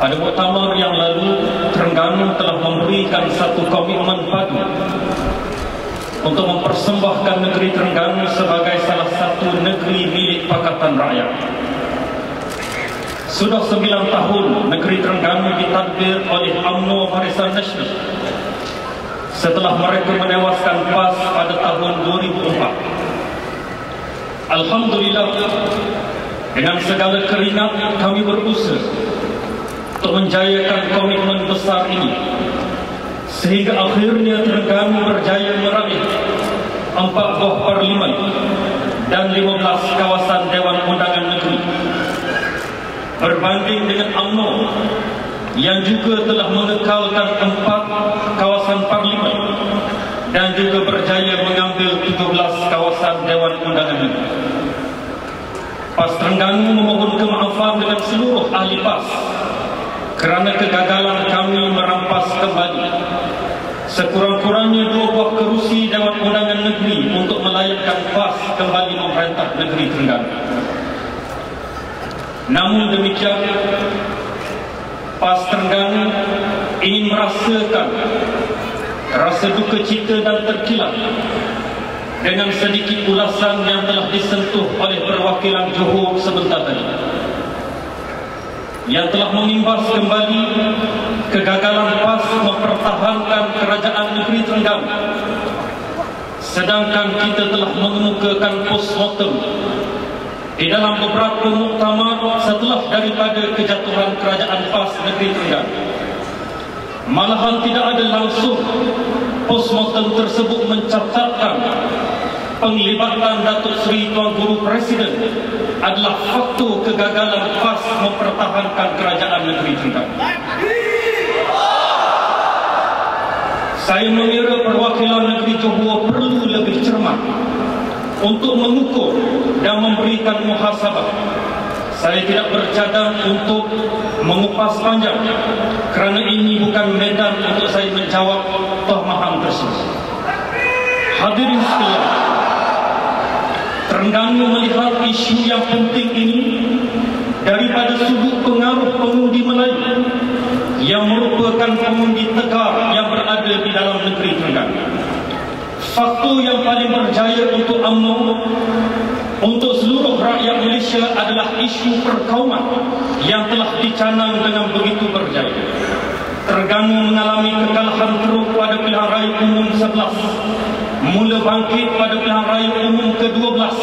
Pada muktamar yang lalu, Terengganu telah memberikan satu komitmen padu untuk mempersembahkan negeri Terengganu sebagai salah satu negeri milik Pakatan Rakyat. Sudah sembilan tahun negeri Terengganu ditadbir oleh UMNO Barisan Nasional setelah mereka menewaskan PAS pada tahun 2004. Alhamdulillah, dengan segala keringat kami berusaha untuk menjayakan komitmen besar ini sehingga akhirnya Terengganu berjaya meraih empat buah parlimen dan 15 kawasan Dewan Undangan Negeri berbanding dengan UMNO yang juga telah mengekalkan empat kawasan parlimen dan juga berjaya mengambil 17 kawasan Dewan Undangan Negeri. PAS Terengganu memohon kemaafan dengan seluruh ahli PAS kerana kegagalan kami merampas kembali sekurang-kurangnya dua buah kerusi Dewan Undangan Negeri untuk melayakkan PAS kembali memerintah negeri Terengganu. Namun demikian, PAS Terengganu ingin merasakan rasa duka cita dan terkilat dengan sedikit ulasan yang telah disentuh oleh perwakilan Johor sebentar tadi yang telah mengimbas kembali kegagalan PAS mempertahankan kerajaan negeri Terengganu sedangkan kita telah mengemukakan postmortem di dalam beberapa muktamar setelah daripada kejatuhan kerajaan PAS negeri Terengganu. Malahan tidak ada langsung postmortem tersebut mencatatkan penglibatan Datuk Seri Tuan Guru Presiden adalah faktor kegagalan PAS mempertahankan kerajaan negeri Terengganu. Saya mengira perwakilan negeri Johor perlu lebih cermat untuk mengukur dan memberikan muhasabah. Saya tidak bercadang untuk mengupas panjang kerana ini bukan medan untuk saya menjawab tohmahan tersebut. Hadirin sekalian, Terengganu melihat isu yang penting ini daripada sudut pengaruh pengundi Melayu yang merupakan pengundi tegar yang berada di dalam negeri Terengganu faktor yang paling berjaya untuk UMNO untuk seluruh rakyat Malaysia adalah isu perkauman yang telah dicanang dengan begitu berjaya. Terengganu mengalami kekalahan teruk pada pilihan raya umum 11, mula bangkit pada pilihan raya umum ke-12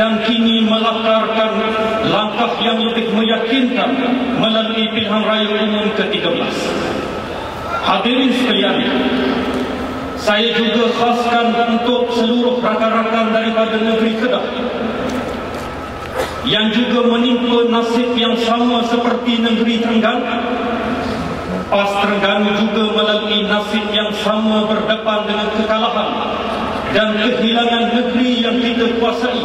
dan kini melakarkan langkah yang lebih meyakinkan melalui pilihan raya umum ke-13. Hadirin sekalian, saya juga khaskan untuk seluruh rakan-rakan daripada negeri Kedah yang juga menimpa nasib yang sama seperti negeri Terengganu. PAS Terengganu juga melalui nasib yang sama berdepan dengan kekalahan dan kehilangan negeri yang kita kuasai.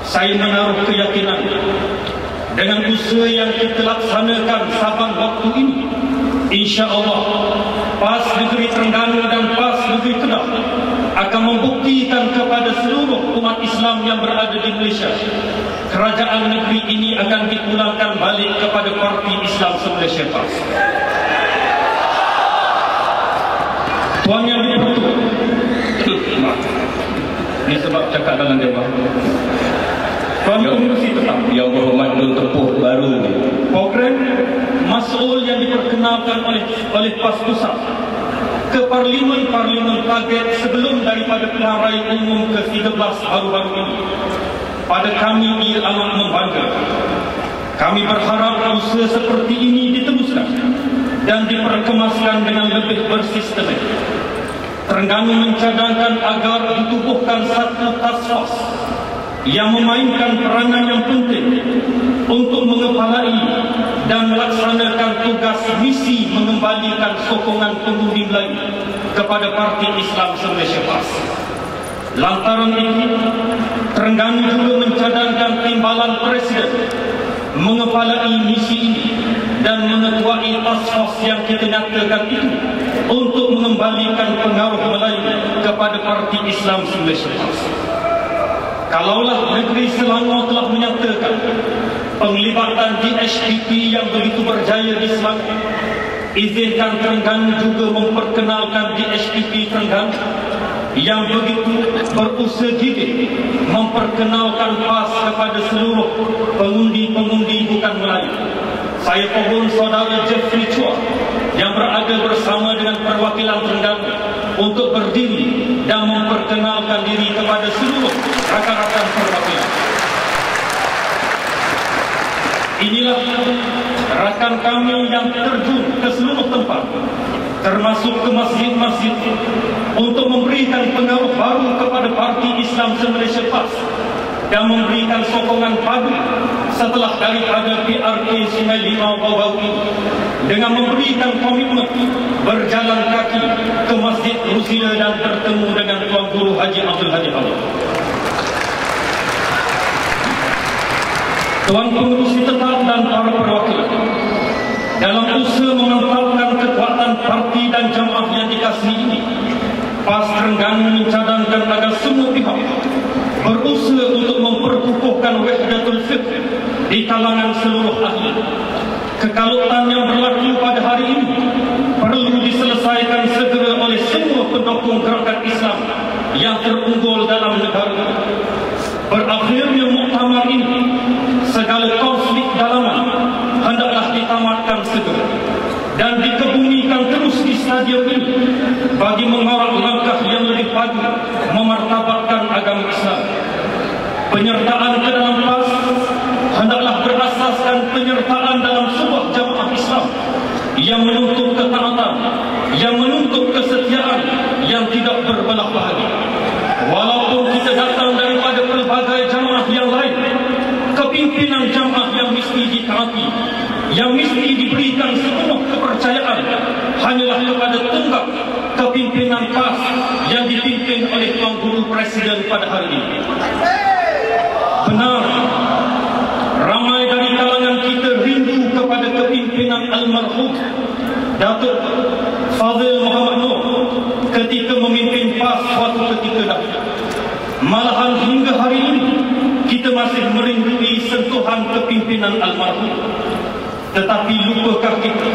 Saya menaruh keyakinan dengan usaha yang kita laksanakan saban waktu ini, insya Allah PAS Negeri Terengganu dan PAS Negeri Kedah akan membuktikan kepada seluruh umat Islam yang berada di Malaysia kerajaan negeri ini akan dipulangkan balik kepada Parti Islam Malaysia PAS. Tuan yang diperlukan ini sebab cakap dalam dewan. Tuan Pengurusi tetap Yang berhormat Dun Tepuh baru ni program mas'ul yang diperkenalkan oleh oleh PAS Pusat ke parlimen-parlimen target sebelum daripada pilihan raya umum ke-13 baru-baru ini. Pada kami ia amat membanggakan. Kami berharap usaha seperti ini diteruskan dan diperkemaskan dengan lebih bersistematik. Terengganu mencadangkan agar ditubuhkan satu task force yang memainkan peranan yang penting untuk mengepalai dan melaksanakan tugas misi mengembalikan sokongan pengundi Melayu kepada Parti Islam Malaysia PAS. Lantaran itu, Terengganu juga mencadangkan timbalan Presiden mengepalai misi ini dan mengetuai force yang kita nyatakan itu untuk mengembalikan pengaruh Melayu kepada Parti Islam PAS. Kalaulah negeri Selangor telah menyatakan penglibatan DHPP yang begitu berjaya di Selangor. Izinkan Terengganu juga memperkenalkan DHPP Terengganu yang begitu berusaha gigih memperkenalkan PAS kepada seluruh pengundi-pengundi bukan Melayu. Saya pohon saudara Jeffrey Chua yang berada bersama dengan perwakilan Terengganu untuk berdiri dan memperkenalkan diri kepada seluruh rakan-rakan perwakilan. Inilah rakan kami yang terjun ke seluruh tempat termasuk ke masjid-masjid untuk memberikan pengaruh baru kepada Parti Islam se-Malaysia PAS dan memberikan sokongan padu setelah daripada PRK Sungai Limau Bawau ini dengan memberikan komitmen berjalan kaki ke Masjid Rusila dan bertemu dengan Tuan Guru Haji Abdul Haji Allah. Tuan Pengurusi Tetap dan para perwakilan dalam usaha memantapkan kekuatan parti dan jamaah yang dikasih ini PAS Terengganu mencadangkan agar semua pihak berusaha untuk memperkukuhkan wahdatul fiqh di kalangan seluruh ahli kekalutan yang berlaku pada hari ini perlu diselesaikan segera oleh semua pendukung gerakan Islam yang terunggul dalam negara berakhirnya muktamar ini segala konflik dalaman hendaklah ditamatkan segera dan dikebumikan terus di stadium ini bagi mengorak langkah yang lebih padu memartabatkan agama Islam. Penyertaan ke dalam penyertaan dalam sebuah jamaah Islam yang menuntut ketaatan, yang menuntut kesetiaan yang tidak berbelah bagi. Walaupun kita datang daripada pelbagai jamaah yang lain, kepimpinan jamaah yang mesti ditaati, yang mesti diberikan sepenuh kepercayaan hanyalah kepada tunggak kepimpinan PAS yang dipimpin oleh Tuan Guru Presiden pada hari ini. Benar, ramai dari kalangan kita rindu kepada kepimpinan almarhum Datuk Fazil Muhammad Nur ketika memimpin PAS suatu ketika dah. Malahan hingga hari ini kita masih merindui sentuhan kepimpinan almarhum. Tetapi lupakah kita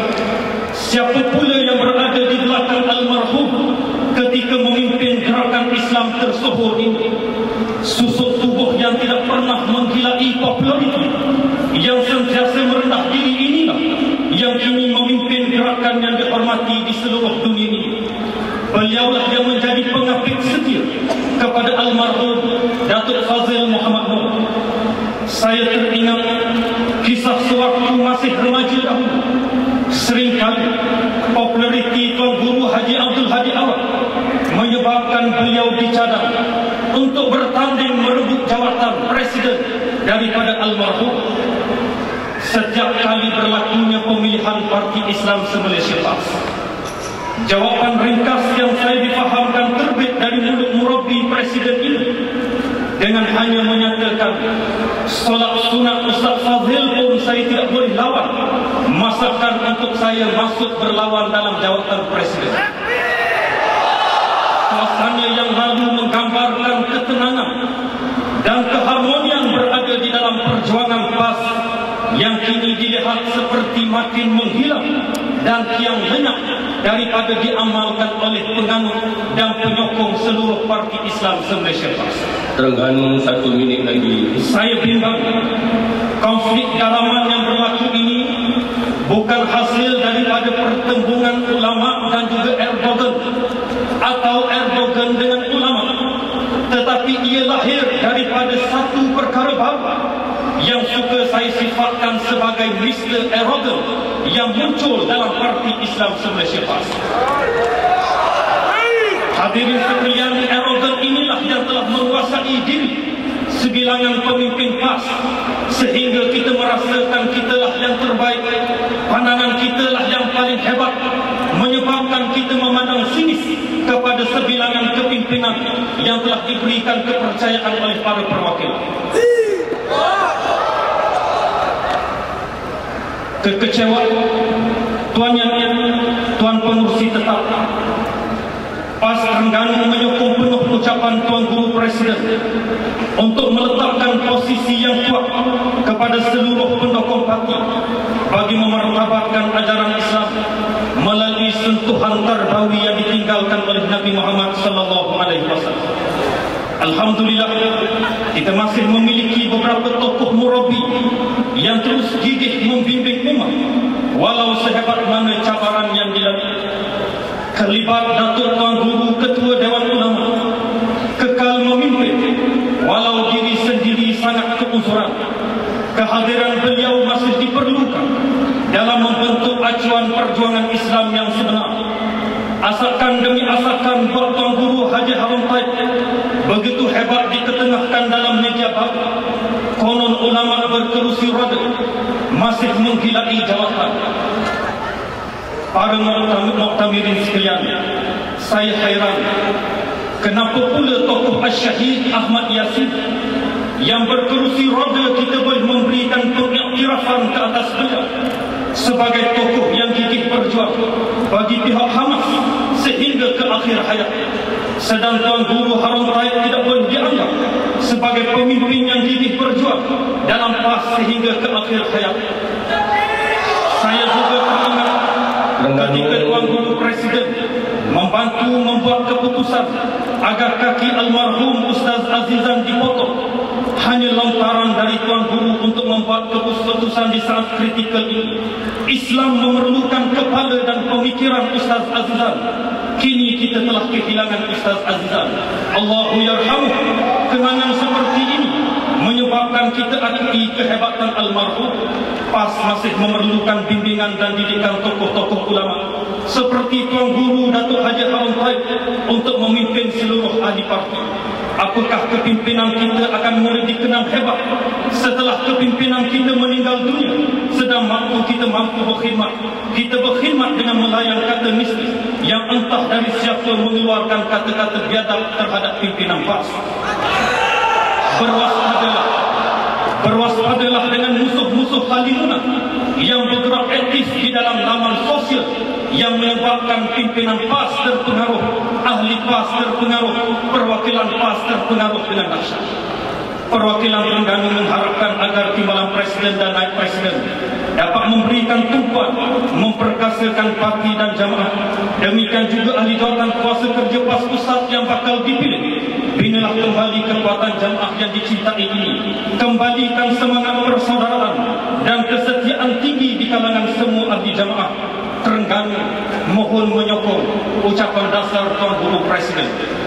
siapa pula yang berada di belakang almarhum ketika memimpin gerakan Islam tersohor ini? Susuk tubuh yang tidak pernah menggilai populariti yang sentiasa merendah diri inilah yang kini memimpin gerakan yang dihormati di seluruh dunia ini. Beliaulah yang menjadi pengapit setia kepada almarhum Datuk Fazil Muhammad Nur. Saya teringat kisah sewaktu masih remaja dahulu. Seringkali populariti Tuan Guru Haji Abdul Hadi Awad menyebabkan beliau dicadang untuk bertanding merebut jawatan presiden daripada almarhum. Setiap kali berlakunya pemilihan Parti Islam se-Malaysia PAS, Jawapan ringkas yang saya difahamkan terbit dari mulut murabi presiden ini dengan hanya menyatakan solat sunat Ustaz Fazil pun saya tidak boleh lawan. Masakan untuk saya masuk berlawan dalam jawatan presiden. Suasana yang lalu menggambarkan ketenangan dan keharmonian berada di dalam perjuangan PAS yang kini dilihat seperti makin menghilang dan kian lenyap daripada diamalkan oleh penganut dan penyokong seluruh parti Islam se-Malaysia. Terengganu satu minit lagi. Saya bimbang konflik dalaman yang berlaku ini bukan hasil daripada pertembungan ulama dan juga Erdogan atau Erdogan dengan ulama tetapi ia lahir daripada satu perkara baru yang suka saya sifatkan sebagai Mr. Erdogan yang muncul dalam parti Islam se-Malaysia PAS. Hadirin sekalian, Erdogan inilah yang telah menguasai diri sebilangan pemimpin PAS sehingga kita merasakan kitalah yang terbaik pandangan kitalah yang paling hebat menyebabkan kita memandang sinis kepada sebilangan kepimpinan yang telah diberikan kepercayaan oleh para perwakilan kekecewaan Tuan yang Tuan pengurusi tetap PAS Terengganu menyokong penuh ucapan Tuan Guru Presiden untuk meletakkan posisi yang kuat kepada seluruh pendukung parti bagi memartabatkan ajaran Islam melalui sentuhan terbawi yang ditinggalkan oleh Nabi Muhammad sallallahu alaihi wasallam. Alhamdulillah kita masih memiliki beberapa tokoh murabi yang terus gigih membimbing umat walau sehebat mana cabaran yang dilalui. Kelibat Datuk Tuan Guru Ketua Dewan Ulama kekal memimpin walau diri sendiri sangat keusuran. Kehadiran beliau masih diperlukan dalam membentuk acuan perjuangan Islam yang sebenar. Asalkan demi asalkan buat Tuan Guru Haji Harun Taib begitu hebat diketengahkan dalam meja. Konon ulama berkerusi roda masih menggilai jawatan. Para muktamirin sekalian, saya hairan kenapa pula tokoh Asyahid Ahmad Yasin yang berkerusi roda kita boleh memberikan pengiktirafan ke atas beliau sebagai tokoh yang gigih berjuang bagi pihak Hamas sehingga ke akhir hayat. Sedang Tuan Guru Harun Raid tidak boleh dianggap sebagai pemimpin yang gigih berjuang dalam PAS sehingga ke akhir hayat. Saya juga teringat ketika Tuan Guru Presiden membantu membuat keputusan agar kaki almarhum Ustaz Azizan dipotong hanya lontaran dari Tuan Guru untuk membuat keputusan di saat kritikal ini. Islam memerlukan kepala dan pemikiran Ustaz Azizan. Kini kita telah kehilangan Ustaz Azizan. Allahu yarhamu. Kenangan seperti ini menyebabkan kita akui kehebatan almarhum. PAS masih memerlukan bimbingan dan didikan tokoh-tokoh ulama seperti Tuan Guru Datuk Haji Harun Taib untuk memimpin seluruh ahli parti. Apakah kepimpinan kita akan mula dikenal hebat setelah kepimpinan kita meninggal dunia? Sedang mampu kita mampu berkhidmat. Kita berkhidmat dengan melayan kata mistis yang entah dari siapa mengeluarkan kata-kata biadab terhadap pimpinan PAS berwaspadalah berwaspadalah dengan musuh-musuh halimunah yang bergerak aktif di dalam laman sosial yang menyebabkan pimpinan PAS terpengaruh, ahli PAS terpengaruh, perwakilan PAS terpengaruh dengan dahsyat. Perwakilan Terengganu mengharapkan agar timbalan Presiden dan Naib Presiden dapat memberikan tumpuan memperkasakan parti dan jamaah. Demikian juga ahli jawatan kuasa kerja PAS Pusat yang bakal dipilih. Binalah kembali kekuatan jamaah yang dicintai ini. Kembalikan semangat persaudaraan dan kesetiaan tinggi di kalangan semua ahli jamaah Terengganu mohon menyokong ucapan dasar Tuan Guru Presiden.